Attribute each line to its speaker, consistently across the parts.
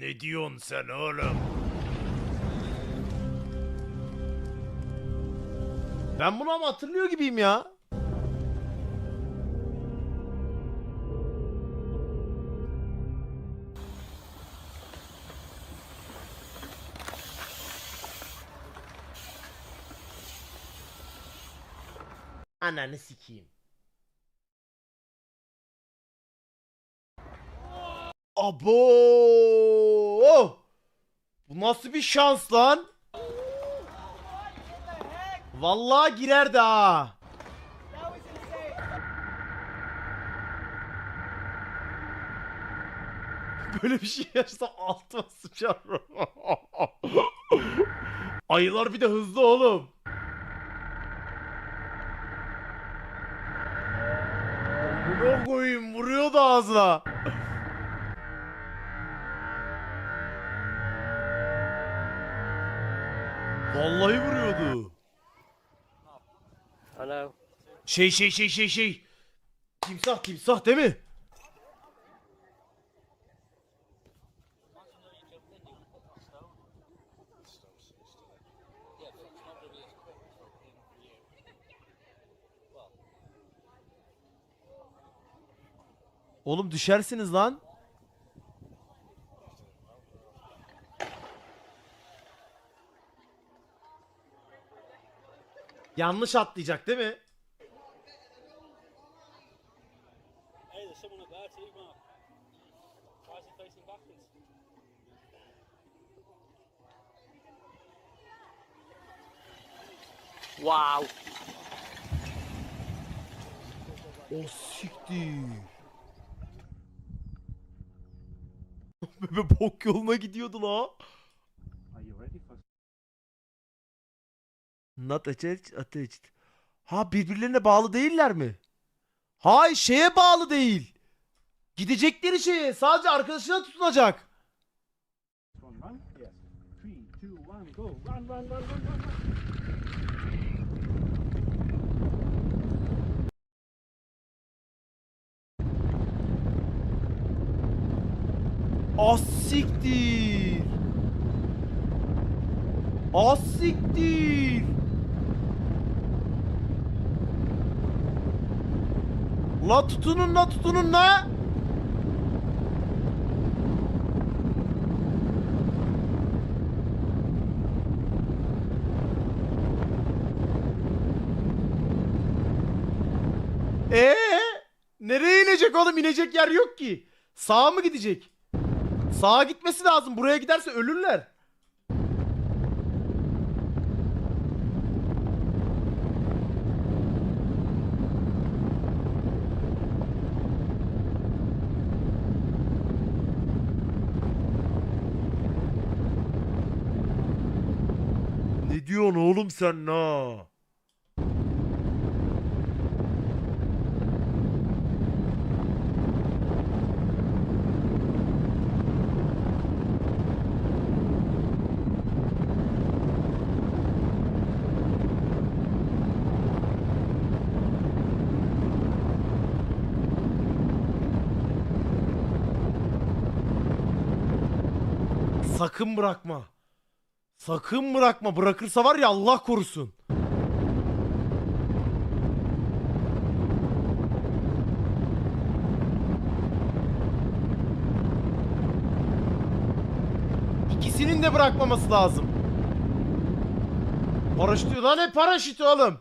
Speaker 1: Ne diyorsun sen oğlum?
Speaker 2: Ben bunu ama hatırlıyor gibiyim ya. Ananı sikeyim. Abo! Bu nasıl bir şans lan? Vallahi girerdi ha. Böyle bir şey yaşasam altıma sıçarım. Ayılar bir de hızlı oğlum. Buna koyayım vuruyor da ağzına. Vallahi vuruyordu.
Speaker 3: Hello.
Speaker 2: Şey şey şey şey şey. Timsah timsah değil mi? Oğlum düşersiniz lan. Yanlış atlayacak değil mi?
Speaker 3: Wow.
Speaker 2: O siktir. Bebe bok yoluna gidiyordu la. Not attached, attached. Ha birbirlerine bağlı değiller mi? Hayır şeye bağlı değil. Gidecekleri şeye sadece arkadaşına tutunacak.
Speaker 3: one run?
Speaker 2: La tutunun la tutunun la. Ee, nereye inecek oğlum? İnecek yer yok ki. Sağa mı gidecek? Sağa gitmesi lazım. Buraya giderse ölürler. Diyorsun oğlum sen la? Sakın bırakma. Sakın bırakma. Bırakırsa var ya Allah korusun. İkisinin de bırakmaması lazım. Paraşütü lan ne paraşütü oğlum?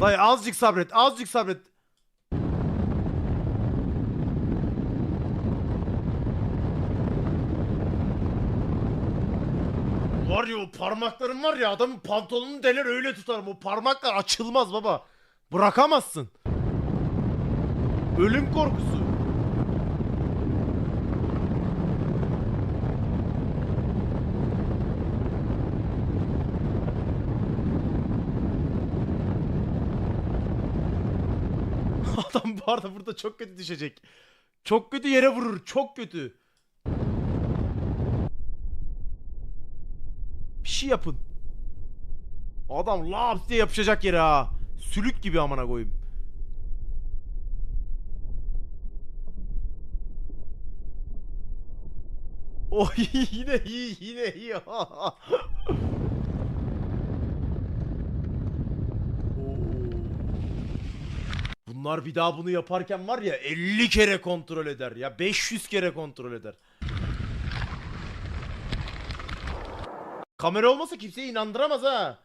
Speaker 2: Dayı azıcık sabret, azıcık sabret. Var ya o parmakların var ya adamın pantolonunu deler öyle tutarım. O parmaklar açılmaz baba. Bırakamazsın. Ölüm korkusu. Adam bu arada burada çok kötü düşecek. Çok kötü yere vurur. Çok kötü. Bir şey yapın. Adam laps diye yapışacak yere ha. Sülük gibi amına koyayım. Oy yine iyi yine iyi. Bunlar bir daha bunu yaparken var ya 50 kere kontrol eder ya 500 kere kontrol eder. Kamera olmasa kimseyi inandıramaz ha.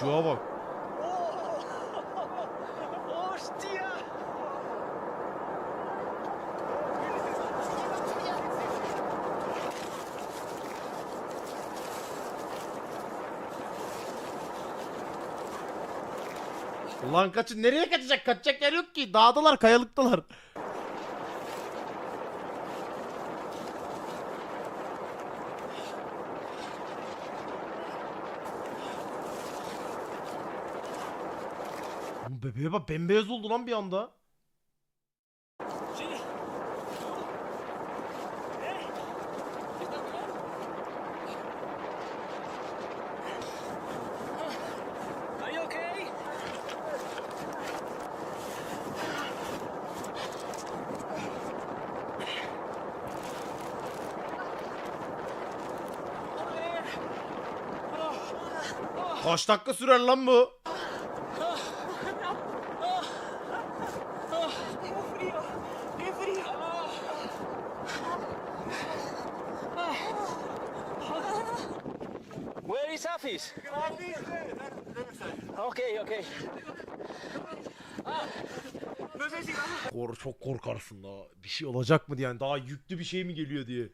Speaker 2: Şuna bak. Ulan kaçın nereye kaçacak? Kaçacak yer yok ki. Dağdalar, kayalıktalar. Oğlum Bebeğe bak bembeyaz oldu lan bir anda.
Speaker 1: Are you okay?
Speaker 2: Kaç dakika sürer lan bu?
Speaker 1: Where is Afis? Okay, okay.
Speaker 2: Kor çok korkarsın da. Bir şey olacak mı diye. Yani daha yüklü bir şey mi geliyor diye.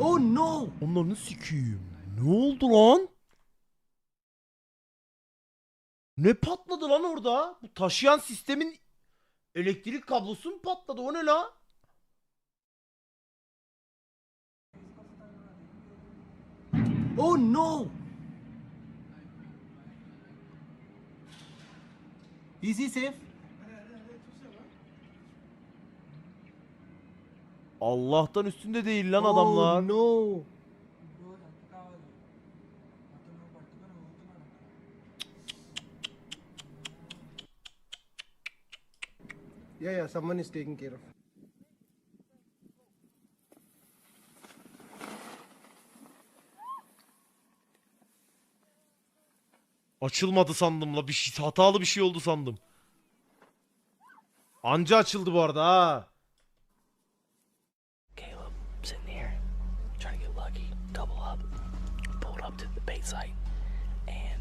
Speaker 4: Oh no!
Speaker 2: Onları sikeyim. Ne oldu lan? Ne patladı lan orada? Bu taşıyan sistemin elektrik kablosu mu patladı? O ne la?
Speaker 4: Oh no! Is he safe?
Speaker 2: Allah'tan üstünde değil lan adamlar.
Speaker 4: Oh no! Yeah, yeah, someone is taking care of.
Speaker 2: Açılmadı sandım la. Bir şey, hatalı bir şey oldu sandım. Anca açıldı bu arada ha.
Speaker 1: Bait site, and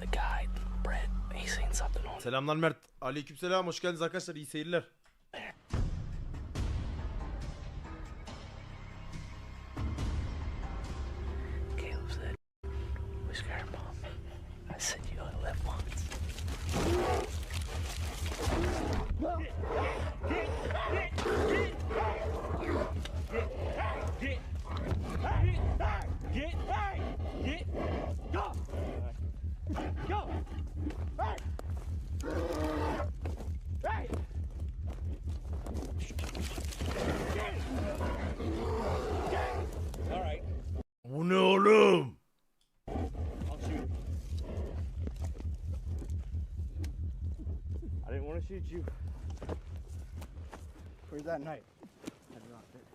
Speaker 1: the guy, Brett, he's saying something on
Speaker 2: Selamlar Mert. Aleykümselam. Hoş geldiniz arkadaşlar. İyi seyirler. Bu ne oğlum?
Speaker 3: I didn't want to shoot you. For that night. I dropped it.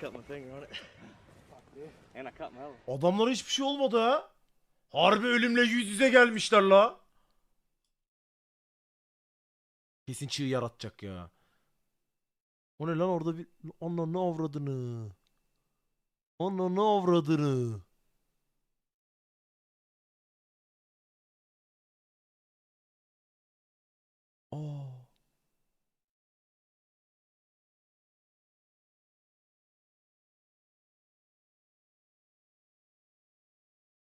Speaker 3: Cut my finger on it. And I cut my elbow.
Speaker 2: Adamlara hiçbir şey olmadı ha. Harbi ölümle yüz yüze gelmişler la. Kesin çığ yaratacak ya. O ne lan orada bir... Ana ne avradını. Ana ne avradını.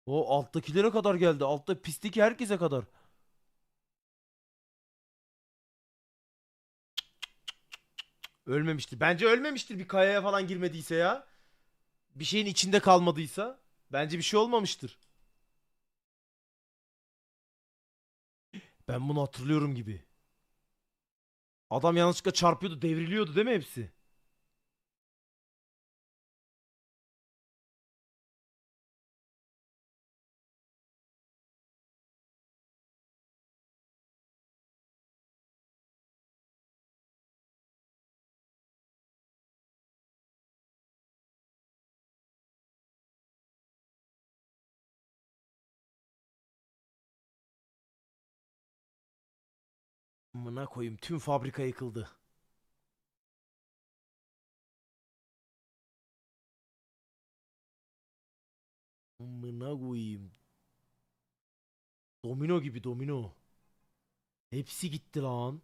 Speaker 2: O alttakilere kadar geldi. Altta pislik herkese kadar. Ölmemiştir. Bence ölmemiştir bir kayaya falan girmediyse ya. bir şeyin içinde kalmadıysa bence bir şey olmamıştır. Ben bunu hatırlıyorum gibi. Adam yanlışlıkla çarpıyordu, devriliyordu değil mi hepsi? Amına koyayım tüm fabrika yıkıldı. Amına koyayım. Domino gibi domino. Hepsi gitti lan.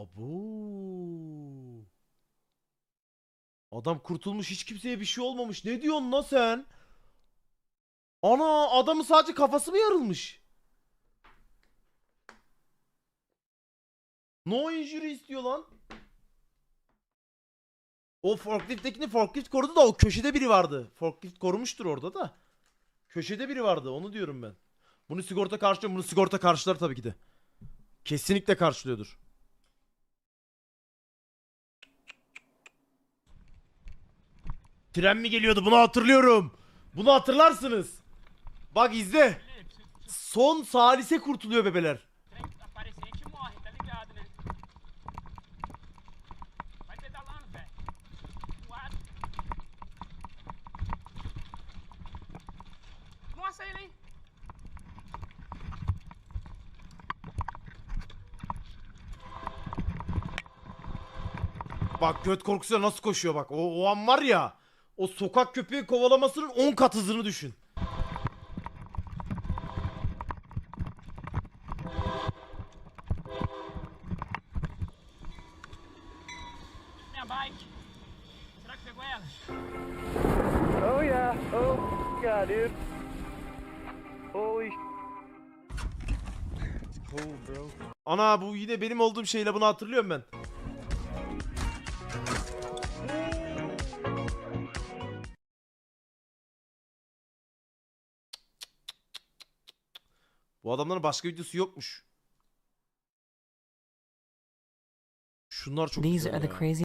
Speaker 2: Abo. Adam kurtulmuş hiç kimseye bir şey olmamış. Ne diyorsun lan sen? Ana adamın sadece kafası mı yarılmış? No injury istiyor lan. O forklift'tekini forklift korudu da o köşede biri vardı. Forklift korumuştur orada da. Köşede biri vardı onu diyorum ben. Bunu sigorta karşılıyor? Bunu sigorta karşılar tabii ki de. Kesinlikle karşılıyordur. Tren mi geliyordu? Bunu hatırlıyorum. Bunu hatırlarsınız. Bak izle. Son salise kurtuluyor bebeler. Bak göt korkusuyla nasıl koşuyor bak. O, o an var ya. O sokak köpeği kovalamasının 10 kat hızını düşün. Ana bu yine benim olduğum şeyle bunu hatırlıyorum ben. Bu adamların başka videosu yokmuş. Şunlar çok
Speaker 5: These
Speaker 2: güzel ya.
Speaker 5: crazy